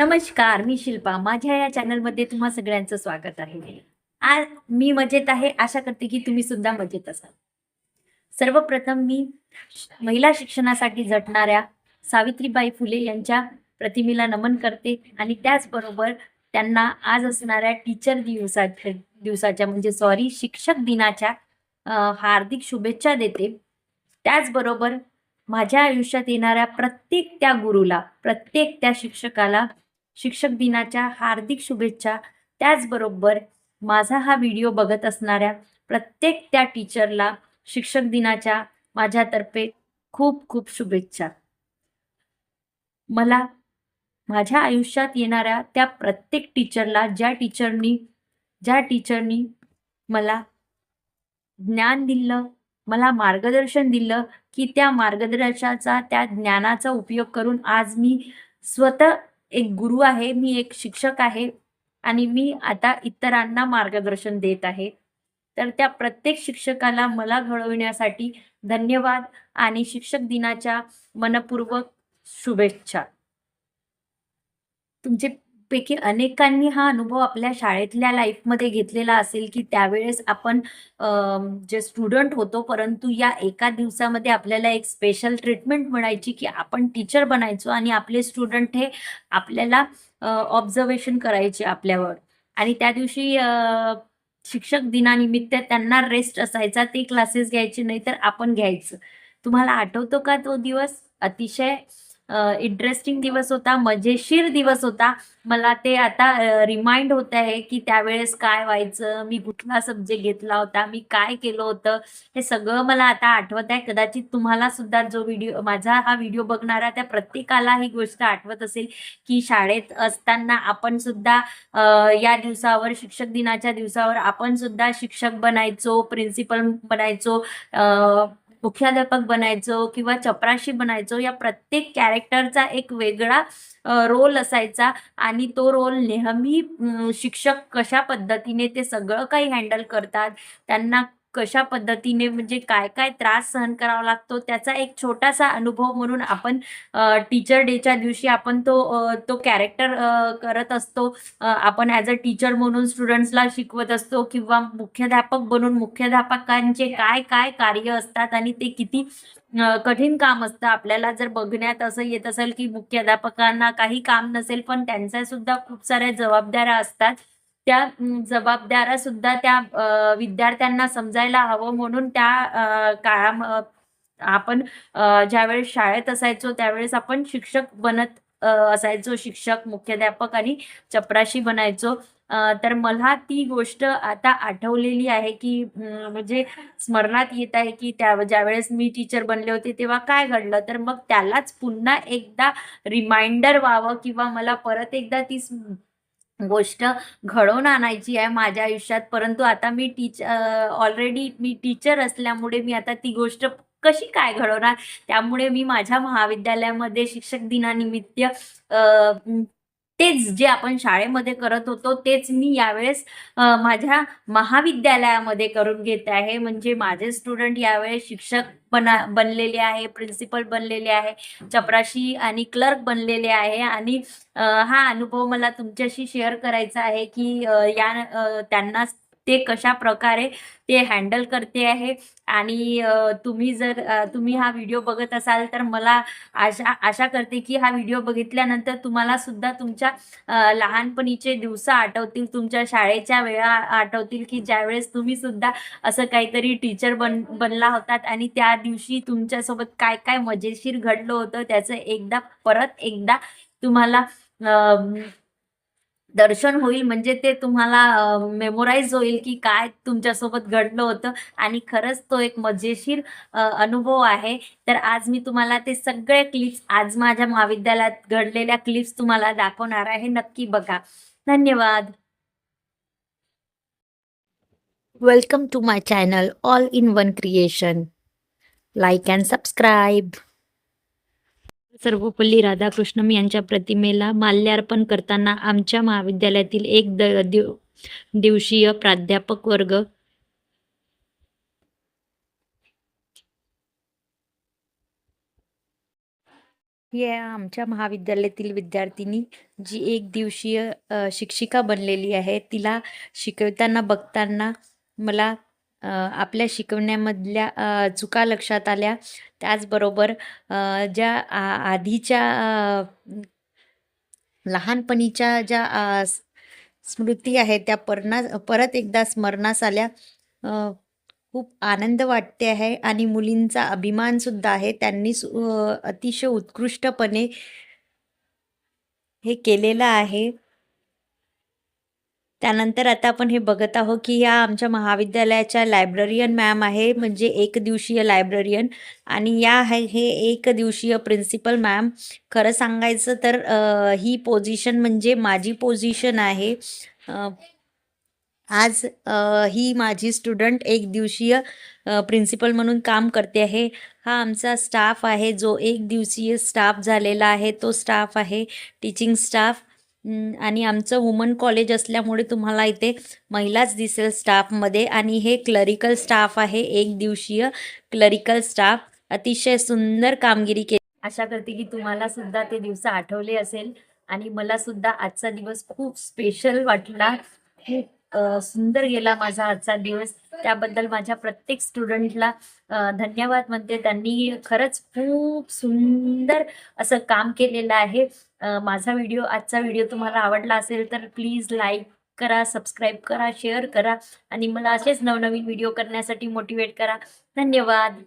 नमस्कार मी शिल्पा. माझ्या या चॅनलमध्ये तुम्हा सगळ्यांचं स्वागत आहे. आज मी मजेत आहे आशा करते की तुम्ही सुद्धा मजेत असाल. सर्वप्रथम मी महिला शिक्षणासाठी झटणाऱ्या सावित्रीबाई फुले यांच्या प्रतिमेला नमन करते आणि त्याचबरोबर त्यांना आज असणाऱ्या टीचर दिवसाच्या दिवसाच्या म्हणजे सॉरी शिक्षक दिनाच्या हार्दिक शुभेच्छा देते. त्याचबरोबर माझ्या आयुष्यात येणाऱ्या प्रत्येक त्या गुरुला प्रत्येक त्या शिक्षकाला शिक्षक दिनाच्या हार्दिक शुभेच्छा. त्याचबरोबर माझा हा व्हिडिओ बघत असणाऱ्या प्रत्येक त्या टीचरला शिक्षक दिनाच्या माझ्यातर्फे खूप खूप शुभेच्छा. मला माझ्या आयुष्यात येणाऱ्या त्या प्रत्येक टीचरला ज्या टीचरनी ज्या टीचरनी मला ज्ञान दिलं मला मार्गदर्शन दिलं की त्या मार्गदर्शनाचा त्या ज्ञानाचा उपयोग करून आज मी स्वतः एक गुरु आहे मी एक शिक्षक आहे आणि मी आता इतरांना मार्गदर्शन देत आहे. तर त्या प्रत्येक शिक्षकाला मला घडविण्यासाठी धन्यवाद आणि शिक्षक दिनाच्या मनपूर्वक शुभेच्छा. तुमचे पैकी अनेकांनी हा अनुभव आपल्या शाळेतल्या लाईफमध्ये घेतलेला असेल की त्यावेळेस आपण जे स्टुडंट होतो परंतु या एका दिवसामध्ये आपल्याला एक स्पेशल ट्रीटमेंट मिळायची की आपण टीचर बनायचो आणि आपले स्टुडंट हे आपल्याला ऑब्झर्वेशन करायचे आपल्यावर. आणि त्या दिवशी शिक्षक दिनानिमित्त त्यांना रेस्ट असायचा ते क्लासेस घ्यायचे नाही तर आपण घ्यायचं. तुम्हाला आठवतो का तो दिवस? अतिशय इंटरेस्टिंग दिवस होता मजेशीर दिवस होता. मला ते आता रिमाइंड होत आहे की त्यावेळेस काय व्हायचं मी कुठला सब्जेक्ट घेतला होता मी काय केलं होतं हे सगळं मला आता आठवत आहे. कदाचित तुम्हाला सुद्धा जो व्हिडिओ माझा हा व्हिडिओ बघणारा त्या प्रत्येकाला ही गोष्ट आठवत असेल की शाळेत असताना आपण सुद्धा या दिवसावर शिक्षक दिनाच्या दिवसावर आपण सुद्धा शिक्षक बनायचो प्रिन्सिपल बनायचो मुख्याध्यापक बनायचो किंवा चपराशी बनायचो या प्रत्येक कॅरेक्टरचा एक वेगळा रोल असायचा आणि तो रोल नेहमी शिक्षक कशा पद्धतीने ते सगळं काही हँडल करतात त्यांना कशा पद्धतीने म्हणजे काय काय त्रास सहन करावा लागतो त्याचा एक छोटासा अनुभव म्हणून आपण टीचर डेच्या दिवशी आपण तो तो कॅरेक्टर करत असतो. आपण ॲज अ टीचर म्हणून स्टुडंट्सला शिकवत असतो किंवा मुख्याध्यापक बनून मुख्याध्यापकांचे काय काय कार्य असतात आणि ते किती कठीण काम असतं. आपल्याला जर बघण्यात असं येत असेल की मुख्याध्यापकांना काही काम नसेल पण त्यांच्या सुद्धा खूप साऱ्या जबाबदाऱ्या असतात. त्या जबाबदाऱ्या सुद्धा त्या विद्यार्थ्यांना समजायला हवं. म्हणून त्या काळा आपण ज्यावेळेस शाळेत असायचो त्यावेळेस आपण शिक्षक बनत असायचो. शिक्षक मुख्याध्यापक आणि चपराशी बनायचो. तर मला ती गोष्ट आता आठवलेली आहे की म्हणजे स्मरणात येत आहे की त्या ज्यावेळेस मी टीचर बनले होते तेव्हा काय घडलं? तर मग त्यालाच पुन्हा एकदा रिमाइंडर व्हावं किंवा मला परत एकदा ती गोष्ट घडवून आणायची आहे माझ्या आयुष्यात. परंतु आता मी टीच ऑलरेडी मी टीचर असल्यामुळे मी आता ती गोष्ट कशी काय घडवणार? त्यामुळे मी माझ्या महाविद्यालयामध्ये शिक्षक दिनानिमित्त तेच जे आपण शाळेमध्ये करत होतो तेच मी यावेळेस माझ्या महाविद्यालयामध्ये करून घेत आहे. म्हणजे माझे स्टुडंट यावेळेस शिक्षक बना बनलेले आहे प्रिन्सिपल बनलेले आहे चपराशी आणि क्लर्क बनलेले आहे. आणि हा अनुभव मला तुमच्याशी शेअर करायचा आहे की या त्यांना ते कशा प्रकारे ते हँडल करते आहे. आणि तुम्ही जर तुम्ही हा व्हिडिओ बघत असाल तर मला आशा आशा करते की हा व्हिडिओ बघितल्यानंतर तुम्हाला सुद्धा तुमच्या लहानपणीचे दिवस आठवतील तुमच्या शाळेच्या वेळा आठवतील की ज्यावेळेस तुम्ही सुद्धा असं काहीतरी टीचर बन बनला होतात आणि त्या दिवशी तुमच्यासोबत काय काय मजेशीर घडलं होतं त्याचं एकदा परत एकदा तुम्हाला दर्शन होईल म्हणजे ते तुम्हाला मेमोराईज होईल की काय तुमच्यासोबत घडलं होतं. आणि खरंच तो एक मजेशीर अनुभव आहे. तर आज मी तुम्हाला ते सगळे क्लिप्स आज माझ्या महाविद्यालयात घडलेल्या क्लिप्स तुम्हाला दाखवणार आहे. नक्की बघा. धन्यवाद. Welcome to my channel all in one creation like and subscribe Sarvepalli Radhakrishnan यांच्या प्रतिमेला माल्यार्पण करताना आमच्या महाविद्यालयातील एक द दिव दिवसीय प्राध्यापक वर्ग या आमच्या महाविद्यालयातील विद्यार्थिनी जी एक दिवसीय शिक्षिका बनलेली आहे तिला शिकवताना बघताना मला अ, आपल्या शिकवण्यामधल्या अ, चुका लक्षात आल्या. त्याचबरोबर अ, ज्या आ आधीच्या अ, लहानपणीच्या ज्या अ, स- स्मृती आहेत त्या परणा परत एकदा स्मरणास आल्या. अ, खूप आनंद वाटते आहे आणि मुलींचा अभिमानसुद्धा आहे. त्यांनी सु- अ, अतिशय उत्कृष्टपणे हे केलेलं आहे. त्यानंतर आता आपण हे बघत आहोत की या आमच्या महाविद्यालयाच्या लायब्ररियन मॅम आहे म्हणजे एक दिवसीय लायब्ररियन. आणि या आहे हे एक दिवसीय प्रिन्सिपल मॅम. खरं सांगायचं तर ही पोझिशन म्हणजे माझी पोझिशन आहे. आज ही माझी स्टुडंट एक दिवसीय प्रिन्सिपल म्हणून काम करते आहे. हा आमचा स्टाफ आहे जो एक दिवसीय स्टाफ झालेला आहे. तो स्टाफ आहे टीचिंग स्टाफ. आणि आमचं वुमन कॉलेज असल्यामुळे तुम्हाला इथे महिलाच दिसेल स्टाफमध्ये आणि हे क्लरिकल स्टाफ आहे एक दिवसीय क्लरिकल स्टाफ अतिशय सुंदर कामगिरी केली. आशा करते की तुम्हाला सुद्धा ते दिवस आठवले असेल. आणि मला सुद्धा आजचा दिवस खूप स्पेशल वाटला. खूप सुंदर गेला माझा आजचा दिवस. त्याबद्दल माझ्या प्रत्येक स्टुडंटला धन्यवाद म्हणते. त्यांनी खरंच खूप सुंदर असं काम केलेलं आहे. माझा व्हिडिओ आजचा व्हिडिओ तुम्हाला आवडला असेल तर प्लीज लाईक करा सबस्क्राईब करा शेअर करा आणि मला असेच नवनवीन व्हिडिओ करण्यासाठी मोटिवेट करा. धन्यवाद.